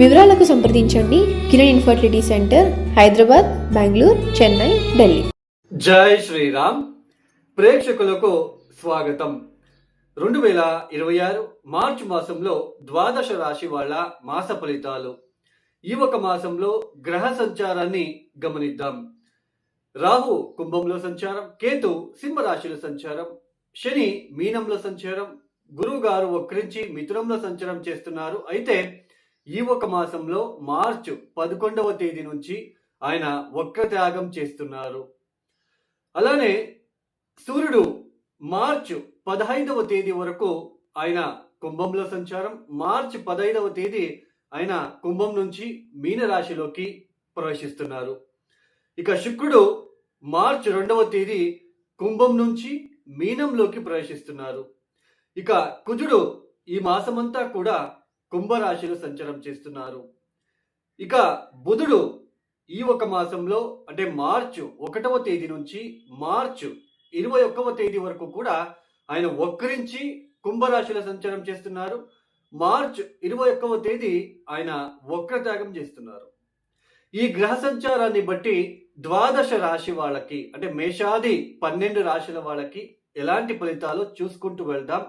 వివరాలకు సంప్రదించండి Kiran infertility centre Hyderabad Bengaluru Chennai Delhi. Jai Sriram. ప్రేక్షకులకు స్వాగతం. రెండు వేల ఇరవై ఆరు మార్చి మాసంలో ద్వాదశ రాశి వాళ్ళ మాస ఫలితాలు. ఈ ఒక మాసంలో గ్రహ సంచారాన్ని గమనిద్దాం. రాహు కుంభంలో సంచారం కేతు సింహరాశిలో సంచారం శని మీనంలో సంచారం గురువు గారు వక్రించి మిథునంలో సంచారం చేస్తున్నారు. అయితే ఈ ఒక మాసంలో మార్చ్ పదకొండవ తేదీ నుంచి ఆయన వక్ర త్యాగం చేస్తున్నారు. అలానే సూర్యుడు మార్చ్ పదహైదవ తేదీ వరకు ఆయన కుంభంలో సంచారం మార్చ్ పదహైదవ తేదీ ఆయన కుంభం నుంచి మీనరాశిలోకి ప్రవేశిస్తున్నారు. ఇక శుక్రుడు మార్చ్ రెండవ తేదీ కుంభం నుంచి మీనంలోకి ప్రవేశిస్తున్నారు. ఇక కుజుడు ఈ మాసమంతా కూడా కుంభరాశిలో సంచారం చేస్తున్నారు. ఇక బుధుడు ఈ ఒక మాసంలో అంటే మార్చు ఒకటవ తేదీ నుంచి మార్చు ఇరవై ఒక్కవ తేదీ వరకు కూడా ఆయన వక్రించి కుంభరాశిలో సంచారం చేస్తున్నారు. మార్చ్ ఇరవై ఒక్కవ తేదీ ఆయన వక్రత్యాగం చేస్తున్నారు. ఈ గ్రహ సంచారాన్ని బట్టి ద్వాదశ రాశి వాళ్ళకి అంటే మేషాది పన్నెండు రాశుల వాళ్ళకి ఎలాంటి ఫలితాలు చూసుకుంటూ వెళ్దాం.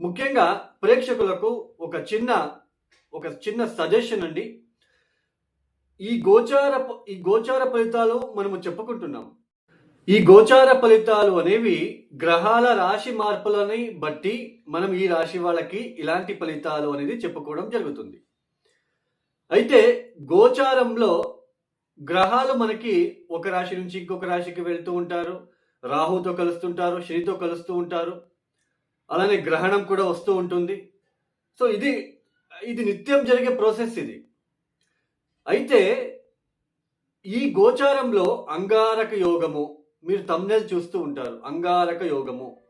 ముఖ్యంగా ప్రేక్షకులకు ఒక చిన్న ఒక చిన్న సజెషన్ అండి. ఈ గోచార ఈ గోచార ఫలితాలు మనము చెప్పుకుంటున్నాం. ఈ గోచార ఫలితాలు అనేవి గ్రహాల రాశి మార్పులని బట్టి మనం ఈ రాశి వాళ్ళకి ఇలాంటి ఫలితాలు అనేది చెప్పుకోవడం జరుగుతుంది. అయితే గోచారంలో గ్రహాలు మనకి ఒక రాశి నుంచి ఇంకొక రాశికి వెళ్తూ ఉంటారు. రాహుతో కలుస్తుంటారు శనితో కలుస్తూ ఉంటారు. అలానే గ్రహణం కూడా వస్తూ ఉంటుంది. సో ఇది ఇది నిత్యం జరిగే ప్రాసెస్ ఇది. అయితే ఈ గోచారంలో అంగారక యోగము మీరు తమ్నెల్ చూస్తూ ఉంటారు. అంగారక యోగము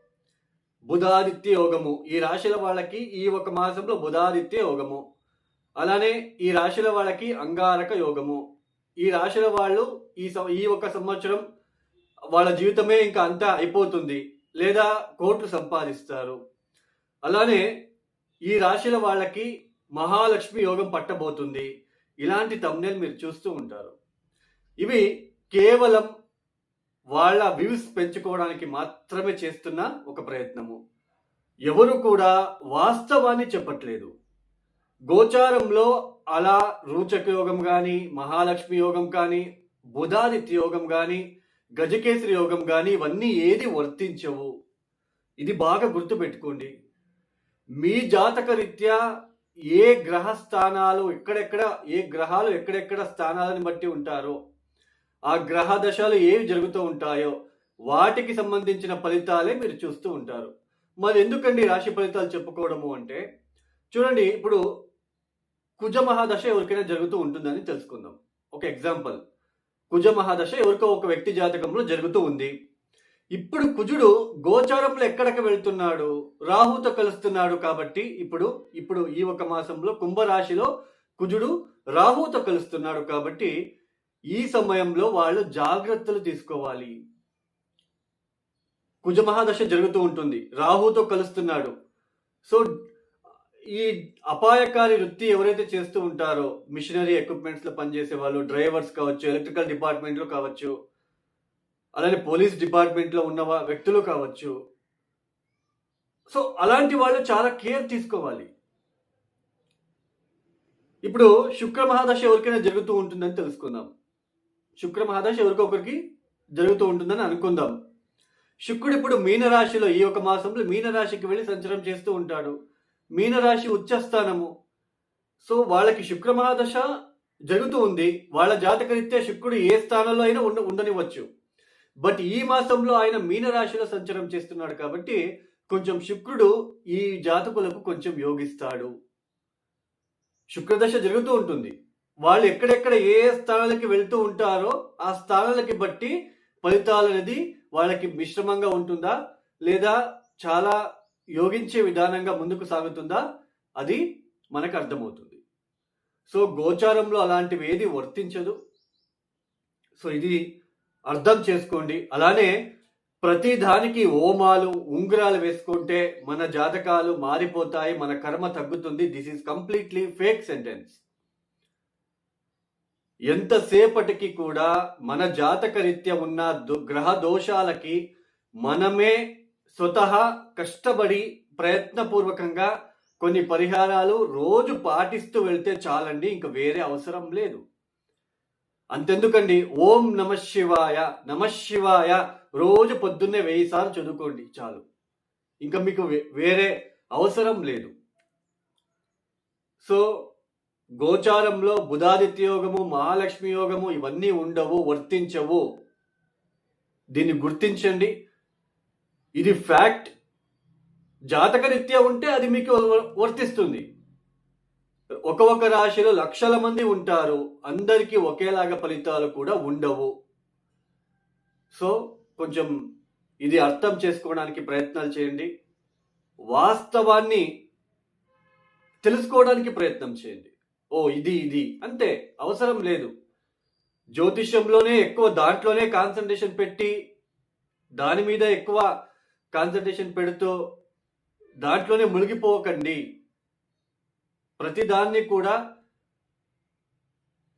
బుధాదిత్య యోగము. ఈ రాశుల వాళ్ళకి ఈ ఒక మాసంలో బుధాదిత్య యోగము. అలానే ఈ రాశుల వాళ్ళకి అంగారక యోగము. ఈ రాశుల వాళ్ళు ఈ సం- ఈ ఒక సంవత్సరం వాళ్ళ జీవితమే ఇంకా అంతా అయిపోతుంది. లేదా కోట్లు సంపాదిస్తారు. అలానే ఈ రాశుల వాళ్ళకి మహాలక్ష్మి యోగం పట్టబోతుంది. ఇలాంటి తమ్నేల్ మీరు చూస్తూ ఉంటారు. ఇవి కేవలం వాళ్ళ వ్యూస్ పెంచుకోవడానికి మాత్రమే చేస్తున్న ఒక ప్రయత్నము. ఎవరు కూడా వాస్తవాన్ని చెప్పట్లేదు. గోచారంలో అలా రూచక యోగం కానీ మహాలక్ష్మి యోగం కానీ బుధాదిత్య యోగం కానీ గజకేసరి యోగం కానీ ఇవన్నీ ఏది వర్తించవు. ఇది బాగా గుర్తుపెట్టుకోండి. మీ జాతక రీత్యా ఏ గ్రహ స్థానాలు ఎక్కడెక్కడ ఏ గ్రహాలు ఎక్కడెక్కడ స్థానాలను బట్టి ఉంటారో ఆ గ్రహ దశలు ఏవి జరుగుతూ ఉంటాయో వాటికి సంబంధించిన ఫలితాలే మీరు చూస్తూ ఉంటారు. మరి ఎందుకండి రాశి ఫలితాలు చెప్పుకోవడము అంటే చూడండి ఇప్పుడు కుజ మహాదశ ఎవరికైనా జరుగుతూ ఉంటుందని తెలుసుకుందాం. ఒక ఎగ్జాంపుల్. కుజ మహాదశ ఎవరికో ఒక వ్యక్తి జాతకంలో జరుగుతూ ఉంది. ఇప్పుడు కుజుడు గోచారంలో ఎక్కడికి వెళ్తున్నాడు? రాహుతో కలుస్తున్నాడు కాబట్టి ఇప్పుడు ఇప్పుడు ఈ ఒక మాసంలో కుంభరాశిలో కుజుడు రాహుతో కలుస్తున్నాడు కాబట్టి ఈ సమయంలో వాళ్ళు జాగ్రత్తలు తీసుకోవాలి. కుజ మహాదశ జరుగుతూ ఉంటుంది. రాహుతో కలుస్తున్నాడు. సో ఈ అపాయకారి వృత్తి ఎవరైతే చేస్తూ ఉంటారో మిషనరీ ఎక్విప్మెంట్స్లో పనిచేసే వాళ్ళు డ్రైవర్స్ కావచ్చు ఎలక్ట్రికల్ డిపార్ట్మెంట్లో కావచ్చు అలానే పోలీస్ డిపార్ట్మెంట్లో ఉన్న వ్యక్తులు కావచ్చు. సో అలాంటి వాళ్ళు చాలా కేర్ తీసుకోవాలి. ఇప్పుడు శుక్ర మహాదశ ఎవరికైనా జరుగుతూ ఉంటుందని తెలుసుకుందాం. శుక్ర మహాదశ ఎవరికొకరికి జరుగుతూ ఉంటుందని అనుకుందాం. శుక్రుడు ఇప్పుడు మీనరాశిలో ఈ ఒక మాసంలో మీనరాశికి వెళ్ళి సంచారం చేస్తూ ఉంటాడు. మీనరాశి ఉచ్చస్థానము. సో వాళ్ళకి శుక్రమహాదశ జరుగుతూ ఉంది. వాళ్ళ జాతకరీత్యా శుక్రుడు ఏ స్థానంలో అయినా ఉండ ఉండనివ్వచ్చు. బట్ ఈ మాసంలో ఆయన మీనరాశిలో సంచారం చేస్తున్నాడు కాబట్టి కొంచెం శుక్రుడు ఈ జాతకులకు కొంచెం యోగిస్తాడు. శుక్రదశ జరుగుతూ ఉంటుంది. వాళ్ళు ఎక్కడెక్కడ ఏ ఏ స్థానాలకి వెళ్తూ ఉంటారో ఆ స్థానాలకి బట్టి ఫలితాలు అనేది వాళ్ళకి మిశ్రమంగా ఉంటుందా? లేదా చాలా యోగించే విధానంగా ముందుకు సాగుతుందా? అది మనకు అర్థమవుతుంది. సో గోచారంలో అలాంటివి ఏది వర్తించదు. సో ఇది అర్థం చేసుకోండి. అలానే ప్రతి దానికి ఓమాలు ఉంగరాలు వేసుకుంటే మన జాతకాలు మారిపోతాయి మన కర్మ తగ్గుతుంది. This is completely fake sentence ఎంతసేపటికి కూడా మన జాతక రీత్యా ఉన్న దో- గ్రహ దోషాలకి మనమే స్వతహా కష్టపడి ప్రయత్నపూర్వకంగా కొన్ని పరిహారాలు రోజు పాటిస్తూ వెళ్తే చాలండి ఇంక వేరే అవసరం లేదు. అంతెందుకండి ఓం నమ శివాయ నమ శివాయ రోజు పొద్దున్నే వెయ్యి సార్లు చదువుకోండి చాలు. ఇంకా మీకు వే- వేరే అవసరం లేదు. సో గోచారంలో బుధాదిత్య యోగము మహాలక్ష్మి యోగము ఇవన్నీ ఉండవు వర్తించవు. దీన్ని గుర్తించండి ఇది ఫ్యాక్ట్ జాతకరీత్యా ఉంటే అది మీకు వ- వర్తిస్తుంది. ఒక ఒక రాశిలో లక్షల మంది ఉంటారు. అందరికీ ఒకేలాగా ఫలితాలు కూడా ఉండవు. సో కొంచెం ఇది అర్థం చేసుకోవడానికి ప్రయత్నాలు చేయండి. వాస్తవాన్ని తెలుసుకోవడానికి ప్రయత్నం చేయండి. ఓ ఇది ఇది. అంతే అవసరం లేదు. జ్యోతిష్యంలోనే ఎక్కువ దాంట్లోనే కాన్సన్ట్రేషన్ పెట్టి దాని మీద ఎక్కువ కాన్సన్ట్రేషన్ పెడుతూ దాంట్లోనే మునిగిపోకండి. ప్రతిదాన్ని కూడా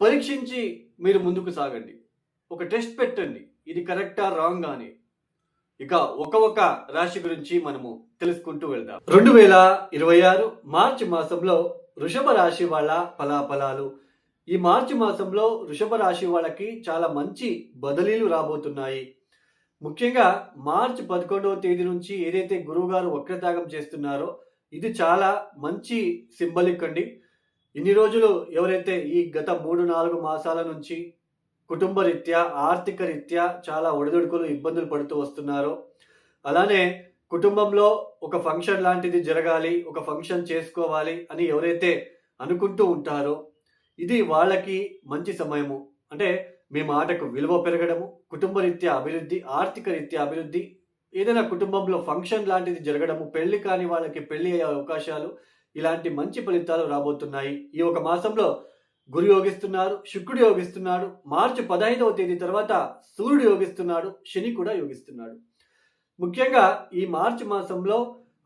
పరీక్షించి మీరు ముందుకు సాగండి. ఒక టెస్ట్ పెట్టండి. ఇది కరెక్టా రాంగ్ అని. ఇక ఒక ఒక రాశి గురించి మనము తెలుసుకుంటూ వెళ్దాం. రెండు వేల ఇరవై ఆరు మార్చి మాసంలో వృషభ రాశి వాళ్ళ ఫలాఫలాలు. ఈ మార్చి మాసంలో వృషభ రాశి వాళ్ళకి చాలా మంచి బదిలీలు రాబోతున్నాయి. ముఖ్యంగా మార్చి పదకొండవ తేదీ నుంచి ఏదైతే గురువుగారు వక్రత్యాగం చేస్తున్నారో ఇది చాలా మంచి సింబలిక్ అండి. ఇన్ని రోజులు ఎవరైతే ఈ గత మూడు నాలుగు మాసాల నుంచి కుటుంబ రీత్యా ఆర్థిక రీత్యా చాలా ఒడిదుడుకులు ఇబ్బందులు పడుతూ వస్తున్నారో అలానే కుటుంబంలో ఒక ఫంక్షన్ లాంటిది జరగాలి ఒక ఫంక్షన్ చేసుకోవాలి అని ఎవరైతే అనుకుంటూ ఉంటారో ఇది వాళ్ళకి మంచి సమయము. అంటే మీ మాటకు విలువ పెరగడము కుటుంబ రీత్యా అభివృద్ధి ఆర్థిక రీత్యా అభివృద్ధి ఏదైనా కుటుంబంలో ఫంక్షన్ లాంటిది జరగడము పెళ్ళి కాని వాళ్ళకి పెళ్ళి అయ్యే అవకాశాలు ఇలాంటి మంచి ఫలితాలు రాబోతున్నాయి. ఈ ఒక మాసంలో గురు యోగిస్తున్నారు శుక్రుడు యోగిస్తున్నాడు మార్చి పదహైదవ తేదీ తర్వాత సూర్యుడు యోగిస్తున్నాడు శని కూడా యోగిస్తున్నాడు. ముఖ్యంగా ఈ మార్చి మాసంలో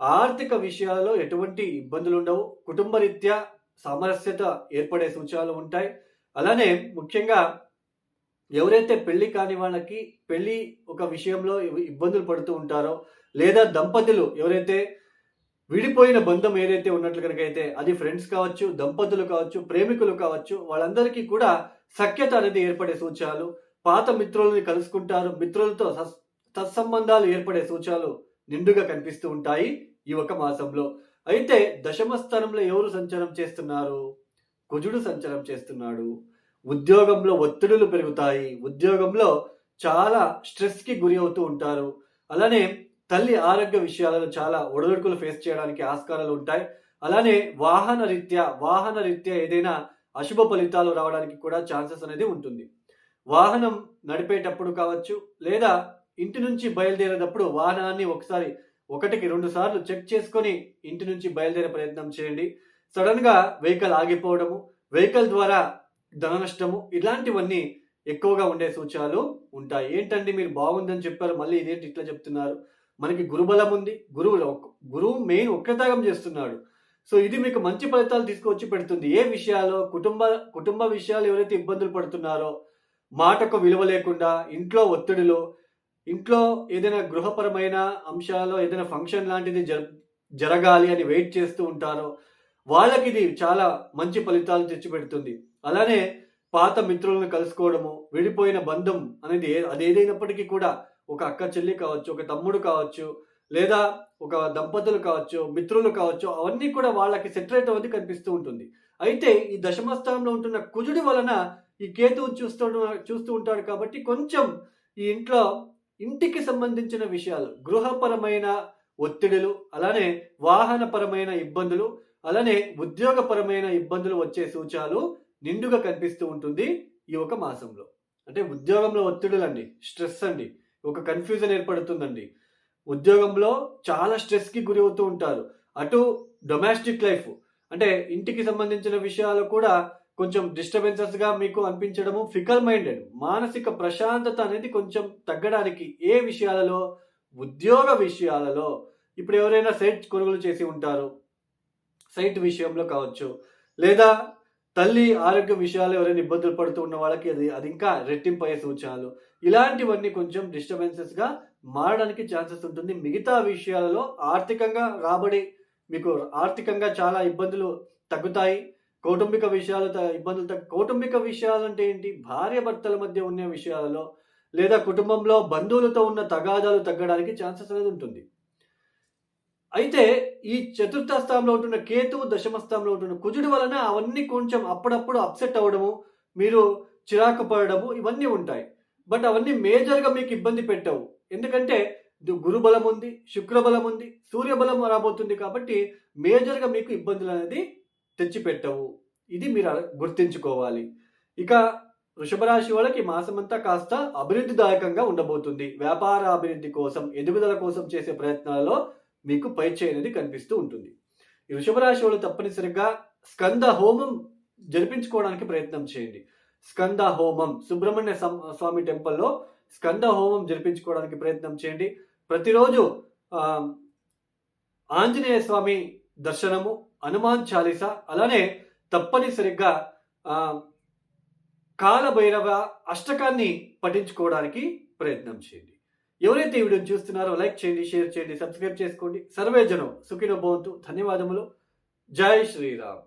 ఆర్థిక విషయాలలో ఎటువంటి ఇబ్బందులు ఉండవు కుటుంబ రీత్యా సామరస్యత ఏర్పడే సూచనలు ఉంటాయి. అలానే ముఖ్యంగా ఎవరైతే పెళ్ళి కాని వాళ్ళకి పెళ్ళి ఒక విషయంలో ఇబ్బందులు పడుతూ ఉంటారో లేదా దంపతులు ఎవరైతే విడిపోయిన బంధం ఏదైతే ఉన్నట్లు కనుక అయితే అది ఫ్రెండ్స్ కావచ్చు దంపతులు కావచ్చు ప్రేమికులు కావచ్చు వాళ్ళందరికీ కూడా సఖ్యత అనేది ఏర్పడే సూచనలు పాత మిత్రులని కలుసుకుంటారు మిత్రులతో సత్సంబంధాలు ఏర్పడే సూచనలు నిండుగా కనిపిస్తూ ఉంటాయి ఈ ఒక మాసంలో. అయితే దశమ స్థానంలో ఎవరు సంచారం చేస్తున్నారు? కుజుడు సంచారం చేస్తున్నాడు. ఉద్యోగంలో ఒత్తిడులు పెరుగుతాయి. ఉద్యోగంలో చాలా స్ట్రెస్కి గురి అవుతూ ఉంటారు. అలానే తల్లి ఆరోగ్య విషయాలలో చాలా ఒడిదుడుకులు ఫేస్ చేయడానికి ఆస్కారాలు ఉంటాయి. అలానే వాహన రీత్యా వాహన రీత్యా ఏదైనా అశుభ ఫలితాలు రావడానికి కూడా ఛాన్సెస్ అనేది ఉంటుంది. వాహనం నడిపేటప్పుడు కావచ్చు లేదా ఇంటి నుంచి బయలుదేరేటప్పుడు వాహనాన్ని ఒకసారి ఒకటికి రెండు సార్లు చెక్ చేసుకొని ఇంటి నుంచి బయలుదేరే ప్రయత్నం చేయండి. సడన్గా వెహికల్ ఆగిపోవడము వెహికల్ ద్వారా ధన నష్టము ఇలాంటివన్నీ ఎక్కువగా ఉండే సూచనలు ఉంటాయి. ఏంటండి మీరు బాగుందని చెప్పారు మళ్ళీ ఇదేంటి ఇట్లా చెప్తున్నారు? మనకి గురుబలం ఉంది గురువు గురువు మెయిన్ ఒక్కతాగం చేస్తున్నాడు. సో ఇది మీకు మంచి ఫలితాలు తీసుకొచ్చి పెడుతుంది. ఏ విషయాల్లో కుటుంబ కుటుంబ విషయాలు ఎవరైతే ఇబ్బందులు పడుతున్నారో మాటకు విలువ లేకుండా ఇంట్లో ఒత్తిడిలో ఇంట్లో ఏదైనా గృహపరమైన అంశాల్లో ఏదైనా ఫంక్షన్ లాంటిది జర జరగాలి అని వెయిట్ చేస్తూ ఉంటారో వాళ్ళకి ఇది చాలా మంచి ఫలితాలు తెచ్చిపెడుతుంది. అలానే పాత మిత్రులను కలుసుకోవడము విడిపోయిన బంధం అనేది అది ఏదైనప్పటికీ కూడా ఒక అక్క చెల్లి కావచ్చు ఒక తమ్ముడు కావచ్చు లేదా ఒక దంపతులు కావచ్చు మిత్రులు కావచ్చు అవన్నీ కూడా వాళ్ళకి సెటరేట్ అనేది కనిపిస్తూ ఉంటుంది. అయితే ఈ దశమస్థానంలో ఉంటున్న కుజుడి వలన ఈ కేతువు చూస్తూ చూస్తూ ఉంటాడు కాబట్టి కొంచెం ఈ ఇంట్లో ఇంటికి సంబంధించిన విషయాలు గృహపరమైన ఒత్తిడులు అలానే వాహనపరమైన ఇబ్బందులు అలానే ఉద్యోగపరమైన ఇబ్బందులు వచ్చే సూచనలు నిండుగా కనిపిస్తూ ఉంటుంది ఈ ఒక మాసంలో. అంటే ఉద్యోగంలో ఒత్తిడులండి స్ట్రెస్ అండి. ఒక కన్ఫ్యూజన్ ఏర్పడుతుందండి. ఉద్యోగంలో చాలా స్ట్రెస్కి గురి అవుతూ ఉంటారు. అటు డొమెస్టిక్ లైఫ్ అంటే ఇంటికి సంబంధించిన విషయాలు కూడా కొంచెం డిస్టర్బెన్సెస్గా మీకు అనిపించడము ఫికల్ మైండెడ్ మానసిక ప్రశాంతత అనేది కొంచెం తగ్గడానికి ఏ విషయాలలో ఉద్యోగ విషయాలలో ఇప్పుడు ఎవరైనా సైట్ కొనుగోలు చేసి ఉంటారు. సైట్ విషయంలో కావచ్చు లేదా తల్లి ఆరోగ్య విషయాలు ఎవరైనా ఇబ్బందులు పడుతూ ఉన్న వాళ్ళకి అది అది ఇంకా రెట్టింపయ్యే సూచనలు. ఇలాంటివన్నీ కొంచెం డిస్టర్బెన్సెస్గా మారడానికి ఛాన్సెస్ ఉంటుంది. మిగతా విషయాలలో ఆర్థికంగా రాబడి మీకు ఆర్థికంగా చాలా ఇబ్బందులు తగ్గుతాయి. కౌటుంబిక విషయాలు త- ఇబ్బందులు తగ్గు కౌటుంబిక విషయాలు అంటే ఏంటి? భార్య భర్తల మధ్య ఉన్న విషయాలలో లేదా కుటుంబంలో బంధువులతో ఉన్న తగాదాలు తగ్గడానికి ఛాన్సెస్ అనేది ఉంటుంది. అయితే ఈ చతుర్థ స్థానంలో ఉంటున్న కేతువు దశమ స్థానంలో ఉంటున్న కుజుడు వలన అవన్నీ కొంచెం అప్పుడప్పుడు అప్సెట్ అవ్వడము మీరు చిరాకు పడడము ఇవన్నీ ఉంటాయి. బట్ అవన్నీ మేజర్గా మీకు ఇబ్బంది పెట్టవు. ఎందుకంటే గురుబలం గురు బలం ఉంది శుక్రబలం ఉంది సూర్య బలం రాబోతుంది కాబట్టి మేజర్గా మీకు ఇబ్బందులు అనేది తెచ్చిపెట్టవు. ఇది మీరు అర- గుర్తించుకోవాలి. ఇక వృషభ రాశి వాళ్ళకి మాసమంతా కాస్త అభివృద్ధిదాయకంగా ఉండబోతుంది. వ్యాపార అభివృద్ధి కోసం ఎదుగుదల కోసం చేసే ప్రయత్నాలలో మీకు పై అనేది కనిపిస్తూ ఉంటుంది. ఈ వృషభరాశి వాళ్ళు తప్పనిసరిగా స్కంద హోమం జరిపించుకోవడానికి ప్రయత్నం చేయండి. స్కంద హోమం సుబ్రహ్మణ్య స్వామి టెంపుల్లో స్కంద హోమం జరిపించుకోవడానికి ప్రయత్నం చేయండి. ప్రతిరోజు ఆంజనేయ స్వామి దర్శనము హనుమాన్ చాలీస అలానే తప్పనిసరిగా కాలభైరవ అష్టకాన్ని పఠించుకోవడానికి ప్రయత్నం చేయండి. ఎవరైతే ఈ వీడియోని చూస్తున్నారో లైక్ చేయండి షేర్ చేయండి సబ్స్క్రైబ్ చేసుకోండి. సర్వే జనం సుఖినో భవంతు. ధన్యవాదములు. జై శ్రీరామ్.